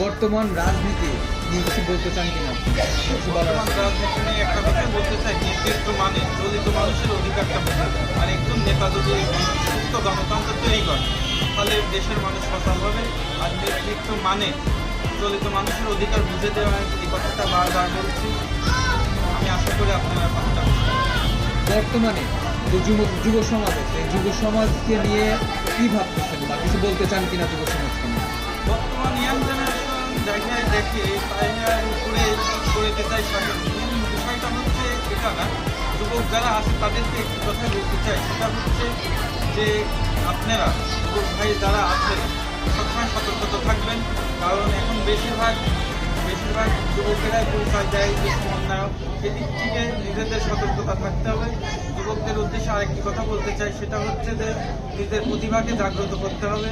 বর্তমান রাজনীতি নিয়ে কিছু বলতে চান কিনা? বর্তমান রাজনীতি নিয়ে একটা কথা বলতে চাই নেতৃত্ব মানে দলিত মানুষের অধিকারটা বোঝা আর একজন নেতা যদি সুস্থ গণতন্ত্র তৈরি করে তাহলে দেশের মানুষ সফল হবে। আর নেতৃত্ব মানে দলিত মানুষের অধিকার বুঝে দেওয়া এই কথাটা বারবার বলছি। আমি আশা করি আপনারা কথাটা বর্তমানে যে যুব যুব সমাজ আছে এই যুব সমাজকে নিয়ে কি ভাবতেছেন? বা কিছু বলতে চান কিনা যুব সমাজকে জায়গায় দেখে তাইনার উপরে করে শাসন মেন বিষয়টা হচ্ছে এটা না, যুবক যারা আছে তাদেরকে একটি কথা বলতে চাই। সেটা হচ্ছে যে আপনারা, যুবক ভাই যারা আছেন, সবসময় সতর্কতা থাকবেন। কারণ এখন বেশিরভাগ বেশিরভাগ যুবকেরাই পরিচয় দেয় যে সমন্বয়ক সেদিক থেকে নিজেদের সতর্কতা থাকতে হবে। যুবকদের উদ্দেশ্যে আরেকটি কথা বলতে চাই, সেটা হচ্ছে যে নিজের প্রতিভাকে জাগ্রত করতে হবে।